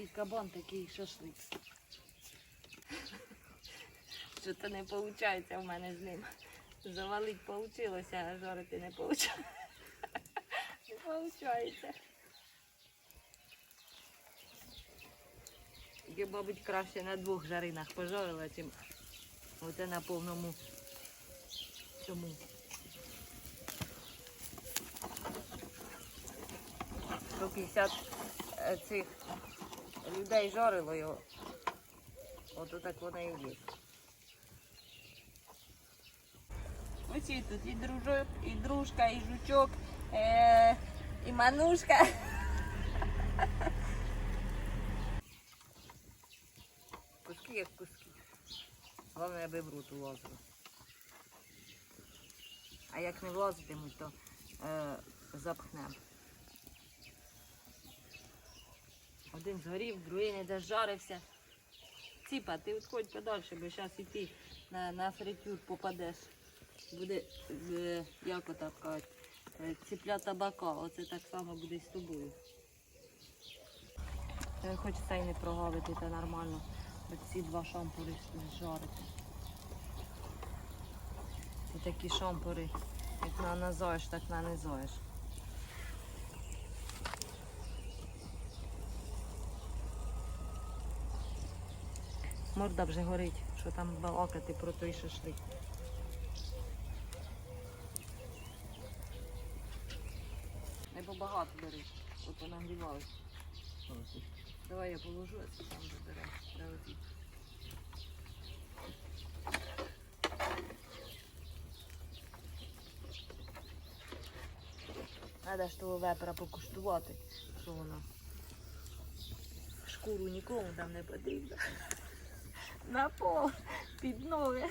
Який кабан, такий шашлик. Що то не виходить в мене з ним. Завалить вийшло, а жарити не виходить. Не виходить. Я, мабуть, краще на двох жаринах пожарила, чим оце на повному цьому. До 50 е, цих людей жарило його. Ото так воно і є. Оці тут і дружок, і дружка, і жучок, е, і манушка. Куски як куски. Головне, аби в рот влазило. А як не влазитимуть, то е, запхнемо. Один згорів, другий не дожарився. Ціпа, ти відходь подальше, бо зараз і ти на, на фритюр попадеш. Буде, е, як отак кажуть, е, ціпля табака. Оце так само буде і з тобою. Хоч цей не прогавити, то нормально. Оці два шампури жарити. Це такі шампури, як нанизаєш, так нанизаєш. Морда вже горить, що там балакати про той шашлик. Не побагато бери, от понагрівалось. Давай я положу, а це там заберемо. Треба ж того вепера покуштувати, що воно. Шкуру нікому там не потрібно. На пол, під ноги.